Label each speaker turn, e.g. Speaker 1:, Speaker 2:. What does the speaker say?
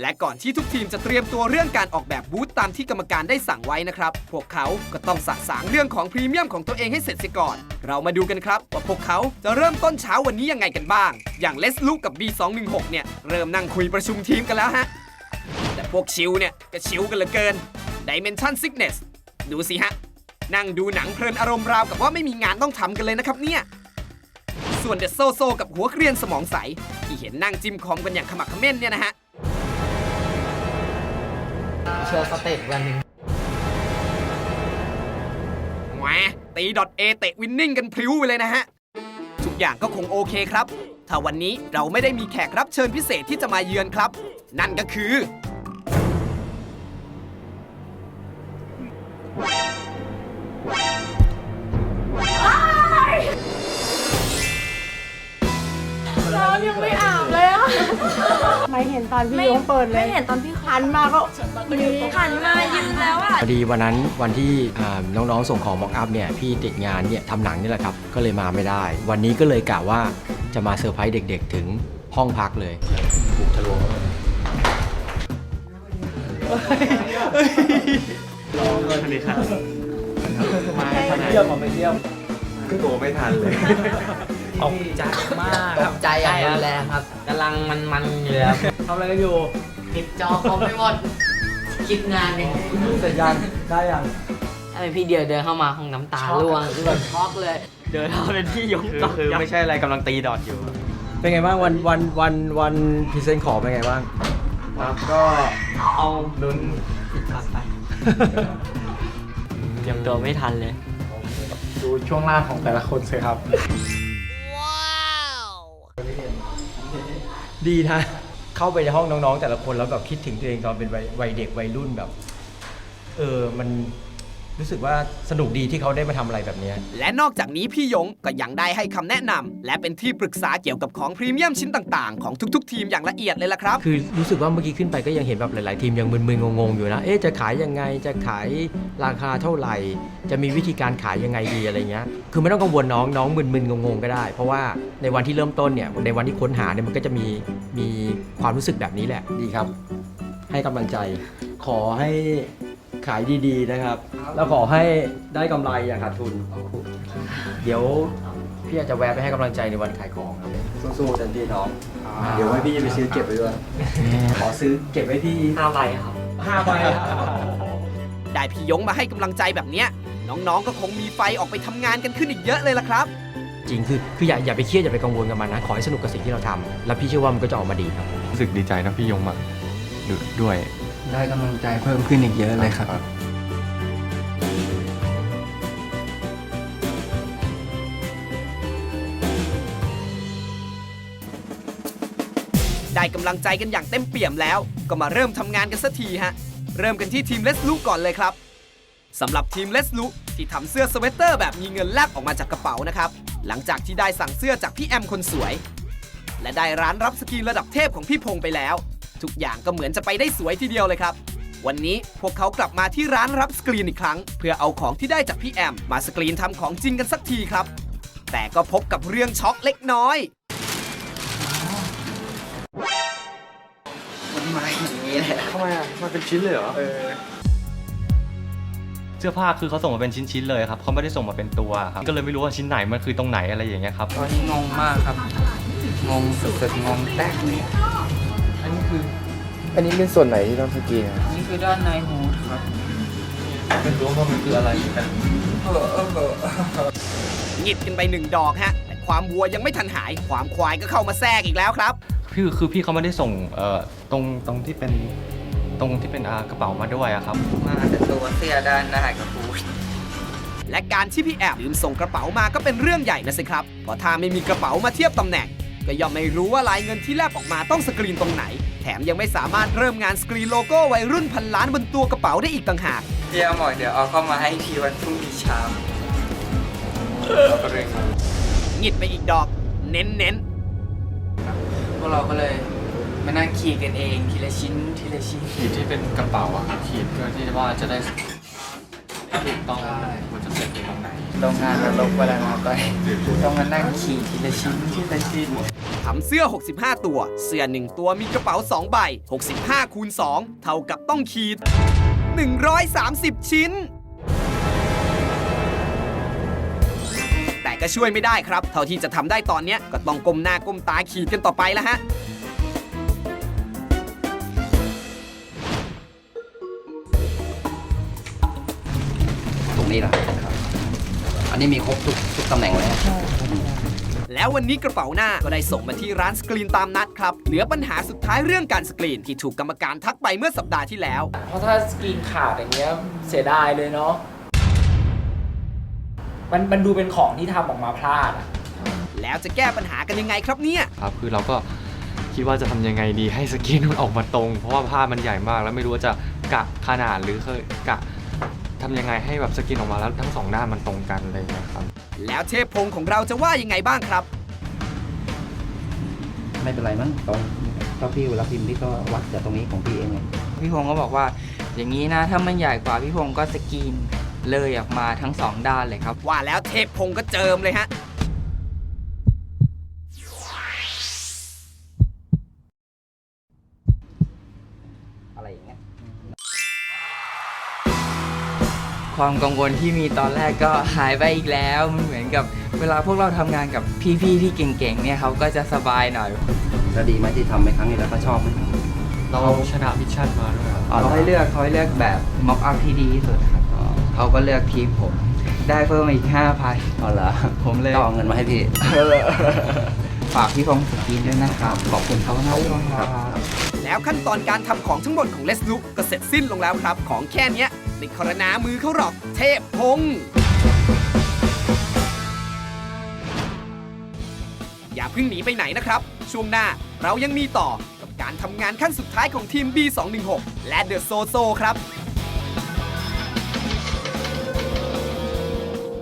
Speaker 1: และก่อนที่ทุกทีมจะเตรียมตัวเรื่องการออกแบบบูธตามที่กรรมการได้สั่งไว้นะครับ พวกเขาก็ต้องสะสางเรื่องของพรีเมียมของตัวเองให้เสร็จเสียก่อน เรามาดูกันครับว่าพวกเขาจะเริ่มต้นเช้าวันนี้ยังไงกันบ้าง อย่างเลสลูกกับ B216 เนี่ยเริ่มนั่งคุยประชุมทีมกันแล้วฮะ แต่พวกชิวเนี่ยก็ชิวกันเหลือเกิน Dimension Sickness ดูสิฮะ นั่งดูหนังเพลินอารมณ์ราวกับว่าไม่มีงานต้องทำกันเลยนะครับเนี่ย ส่วนเดอะโซโซกับหัวเกรียนสมองใสที่เห็นนั่งจิ้มคอมกันอย่างขมักเขม้นเนี่ยนะฮะ
Speaker 2: โชว์สเต็ปวันหนึ่ง
Speaker 1: แหมตีดอทเอเตะวินนิ่งกันพลิ้วไปเลยนะฮะ ทุกอย่างก็คงโอเคครับ ถ้าวันนี้เราไม่ได้มีแขกรับเชิญพิเศษที่จะมาเยือนครับ นั่นก็คือ
Speaker 3: ไม่เห็นตอนพี่โยงเปิดเลย
Speaker 4: ไม่เห็นตอนพี่
Speaker 3: หันมาก็มี
Speaker 4: หันมายิ้มแล้วอะ
Speaker 5: พอดีวันนั้นวันที่อ่าน้องๆส่งของม็อกอัพเนี่ยพี่ติดงานเนี่ยทำหนังนี่แหละครับ ก็เลยมาไม่ได้ วันนี้ก็เลยกะว่าจะมาเซอร์ไพรส์เด็กๆ ถึงห้องพักเลยบุกทะลวงเข้ามา
Speaker 2: เยี่ยมมาไม่เยี่ยม
Speaker 5: ตัวไม่ทันเลย
Speaker 2: ตกใจมากตกใจอย่างรุนแรงครับกำลังมันมันๆอยู่แล้ว
Speaker 5: ทำอะไรกันอยู่
Speaker 2: ปิดจอคอมไม่หมด คิดงานเนี่ย
Speaker 5: เสร็จยังได้ยัง
Speaker 2: ไอ้พี่เดียวเดินเข้ามาห้องน้ำตาร่วงคือแบบช็อกเลย เดินเข้าเป็นที่ยง
Speaker 5: คือ
Speaker 2: ต่อ
Speaker 5: คือไม่ใช่อะไรกำลังตีดอทอยู่ เป็นไงบ้างวันวันวันวันพรีเซนต์ของเป็นไงบ้าง
Speaker 6: ครับก็
Speaker 2: เอา
Speaker 6: ลุ้น
Speaker 2: ผิดพลาดไป เตรียมตัวไม่ทันเลย
Speaker 6: ดูช่วงล่างของแต่ละคนสิครับ
Speaker 5: ดีนะ เข้าไปในห้องน้องๆ แต่ละคนแล้วแบบคิดถึงตัวเองตอนเป็นวัยวัยเด็กวัยรุ่นแบบ เออมัน รู้สึกว่าสนุกดีที่เขาได้มาทำอะไรแบบเนี้ย
Speaker 1: และนอกจากนี้พี่ยงก็ยังได้ให้คำแนะนำและเป็นที่ปรึกษาเกี่ยวกับของพรีเมียมชิ้นต่างๆ ของทุกๆ ทีมอย่างละเอียดเลยล่ะครับ
Speaker 5: คือรู้สึกว่าเมื่อกี้ขึ้นไปก็ยังเห็นแบบหลาย ๆ ทีมยังมึนๆงงๆอยู่นะ เอ๊ะจะขายยังไงจะขายราคาเท่าไหร่ จะมีวิธีการขายยังไงดีอะไรเงี้ย คือไม่ต้องกังวลน้องน้องมึนๆงงๆก็ได้ เพราะว่าในวันที่เริ่มต้นเนี่ยในวันที่ค้นหาเนี่ยมันก็จะมีมีความรู้สึกแบบนี้แหละ ดีครับ ให้กำลังใจ ขอให้ ขายดีๆนะครับ แล้วขอให้ได้กำไรอย่าขาดทุน เดี๋ยวพี่อาจจะแวะไปให้กำลังใจในวันขายของครับสู้ๆเต็มที่น้อง เดี๋ยวให้พี่ไปซื้อเก็บไว้ด้วย ขอซื้อเก็บไว้ที่
Speaker 2: ห้าใบครับ
Speaker 5: ห้าใบ
Speaker 1: ได้พี่ยงมาให้กำลังใจแบบเนี้ย น้องๆก็คงมีไฟออกไปทำงานกันขึ้นอีกเยอะเลยล่ะครับ
Speaker 5: จริงคือคืออย่าอย่าไปเครียดอย่าไปกังวลกับมันนะ ขอให้สนุกกับสิ่งที่เราทำแล้วพี่เชื่อว่ามันก็จะออกมาดีครับ
Speaker 6: รู้สึกดีใจนะพี่ยงมาดูด้วย
Speaker 7: ได้กำลังใจเพิ่มขึ้นอีกเยอะเลยครับ
Speaker 1: ได้กำลังใจกันอย่างเต็มเปี่ยมแล้ว ก็มาเริ่มทำงานกันสักทีฮะ เริ่มกันที่ทีมเลสลูก่อนเลยครับสำหรับทีมเลสลูที่ทำเสื้อสเวตเตอร์แบบมีเงินแลกออกมาจากกระเป๋านะครับ หลังจากที่ได้สั่งเสื้อจากพี่แอมคนสวย และได้ร้านรับสกรีนระดับเทพของพี่พงไปแล้ว ทุกอย่างก็เหมือนจะไปได้สวยทีเดียวเลยครับ วันนี้พวกเขากลับมาที่ร้านรับสกรีนอีกครั้ง เพื่อเอาของที่ได้จากพี่แอม มาสกรีนทำของจริงกันสักทีครับ แต่ก็พบกับเรื่องช็อกเล็กน้อย
Speaker 6: ทำไมอะมันเป็นชิ้นเลยเหรอเสื้อผ้าคือเขาส่งมาเป็นชิ้นๆเลยครับเขาไม่ได้ส่งมาเป็นตัวครับก็เลยไม่รู้ว่าชิ้นไหนมันคือตรงไหนอะไรอย่างเงี้ยครับ
Speaker 7: ตอนนี้งงมากครับ งงสุดๆงงแตกเลยอันนี้ คือ
Speaker 6: อันนี้เป็นส่วนไหนที่ต้องสกรีน
Speaker 7: อันนี้คือด้านในฮูดครับ
Speaker 6: ไม่รู้ว่ามันคืออะไรกัน
Speaker 7: เออเออเออ
Speaker 1: หงิดกันไปหนึ่งดอกฮะแต่ความวัวยังไม่ทันหาย ความควายก็เข้ามาแทรกอีกแล้วครับ
Speaker 6: พี่คือพี่เขาไม่ได้ส่งเอ่อตรงตรงที่เป็นตรงที่เป็นอ่ากระเป๋ามาด้วยอะครับ
Speaker 7: มาแต่ตัวเสื้อด้านหน้ากับฮูด
Speaker 1: และการที่พี่แอบลืมส่งกระเป๋ามาก็เป็นเรื่องใหญ่นะสิครับเพราะถ้าไม่มีกระเป๋ามาเทียบตำแหน่ง ก็ย่อมไม่รู้ว่าลายเงินที่แลบออกมาต้องสกรีนตรงไหน แถมยังไม่สามารถเริ่มงานสกรีนโลโก้วัยรุ่นพันล้านบนตัวกระเป๋าได้อีกต่างหาก
Speaker 7: เดี๋ยวบอกเดี๋ยวเอาเข้ามาให้ทีวันพรุ่งนี้เช้าเราก็เลยครับ
Speaker 1: หงิดไปอีกดอก เน้นเน้น
Speaker 7: พวกเราก็เลยมานั่งขีดกันเองทีละชิ้นทีละชิ้น
Speaker 6: ขีดที่เป็นกระเป๋าอะขีดเพื่อที่ว่าจะได้ถูกต้องว่าจะเสร็จตรงไหน
Speaker 7: โรงงานนรกเวลานาไปต้องมานั่งขี่ทีละชิ้นทีละชิ้น
Speaker 1: ทำเสื้อ 65 ตัว เสื้อ 1 ตัวมีกระเป๋า 2 ใบ 65 คูณ 2 เท่ากับต้องขีด 130 ชิ้น แต่ก็ช่วยไม่ได้ครับ เท่าที่จะทำได้ตอนนี้ก็ต้องก้มหน้าก้มตาขีดกันต่อไปแล้วฮะ
Speaker 8: ตรงนี้แหละครับ นนี้มีครบทุกทุกตำแหน่งเลย
Speaker 1: แล้ววันนี้กระเป๋าหน้าก็ได้ส่งมาที่ร้านสกรีนตามนัดครับ เหลือปัญหาสุดท้ายเรื่องการสกรีนที่ถูกกรรมการทักไปเมื่อสัปดาห์ที่แล้ว
Speaker 2: เพราะถ้าสกรีนขาดอย่างเงี้ยเสียดายเลยเนาะมันมันดูเป็นของที่ทำออกมาพลาดอะ
Speaker 1: แล้วจะแก้ปัญหากันยังไงครับเนี่ย
Speaker 6: ครับคือเราก็คิดว่าจะทำยังไงดีให้สกินมันออกมาตรง เพราะว่าผ้ามันใหญ่มาก แล้วไม่รู้ว่าจะกะขนาดหรือเคยกะ ทำยังไงให้แบบสกินออกมาแล้วทั้งสองด้านมันตรงกันอะไรอย่างเงี้ยครับ
Speaker 1: แล้วเทพพงศ์ของเราจะว่ายังไงบ้างครับ
Speaker 8: ไม่เป็นไรมั้งตรงก็พี่เวลาพิมพ์พี่ก็วัดจากตรงนี้ของพี่เองไง
Speaker 7: พี่พงศ์ก็บอกว่า อย่างนี้นะถ้ามันใหญ่กว่าพี่พงศ์ก็สกรีนเลยออกมาทั้งสองด้านเลยครับ
Speaker 1: ว่าแล้วเทพพงศ์ก็เจิมเลยฮะ
Speaker 8: อะไรอย่างเงี้ย
Speaker 7: ความกังวลที่มีตอนแรกก็หายไปอีกแล้วมันเหมือนกับเวลาพวกเราทำงานกับพี่ๆที่เก่งๆเนี่ยเขาก็จะสบายหน่อย
Speaker 8: แล้วดีไหมที่ทำไปครั้งนี้แล้วก็ชอบไหม
Speaker 6: เราชนะมิชชั่นมาด้วยครับ
Speaker 7: เขาให้เลือกเขาให้เลือกแบบม็อกอัพที่ดีที่สุดครับเขาก็เลือกทีมผม ได้เพิ่มมาอีกห้าพัน
Speaker 8: อ๋อเหรอ
Speaker 7: ผมเลย
Speaker 8: ก็เอาเงินมาให้พี่
Speaker 7: ฝากพี่พงศ์สกรีนด้วยนะครับ
Speaker 8: ขอบคุณเขานะ
Speaker 7: ครับ
Speaker 1: แล้วขั้นตอนการทำของทั้งหมดของเลสลุกก็เสร็จสิ้นลงแล้วครับ ของแค่เนี้ย ในครณามือเขาหรอก เทพพงศ์อย่าเพิ่งหนีไปไหนนะครับ ช่วงหน้าเรายังมีต่อกับการทำงานขั้นสุดท้ายของทีม B216 และเดอะโซโซครับ